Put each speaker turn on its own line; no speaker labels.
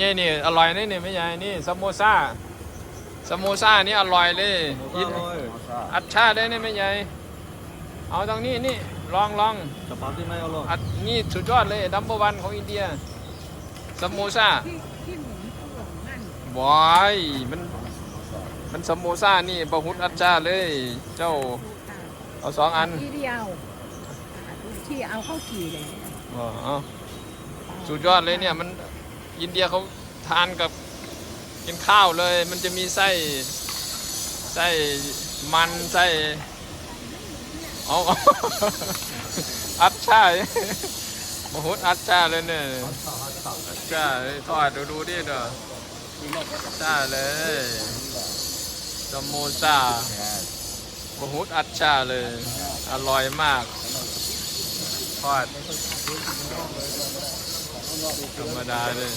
นี่นี่อร่อยนี่นี่ไม่ใหญ่นี่สโมซ่าสโมซ่านี่อร่อยเลยกินอัดชาได้นี่ไม่ใหญ่เอาตรงนี้นี่ลองลอง
Chapati nahi alo.
อัดนี่สุดยอดเลยดัมเบิลวันของอินเดียสโมซ่า
ที่ที่หมุนเครื่องนั่น
บอยมันมันสโมซ่านี่บะฮุดอัดชาเลย เจ้าเอาสองอัน
ที่เดียวที่เอาเข้ากี่เลย
อ๋อเอาสุดยอดเลยเนี่ยมัน อินเดียเขาทานกับกินข้าวเลย มันจะมีไส้ไส้มันไส้เอาเอาอัดชาบะฮุดอัดชาเลยเนี่ยอัดชาทอดดูดูดิเด้ออัดชาเลยสโมซาบะฮุดอัดชาเลย อร่อยมากทอด ธรรมดาเลย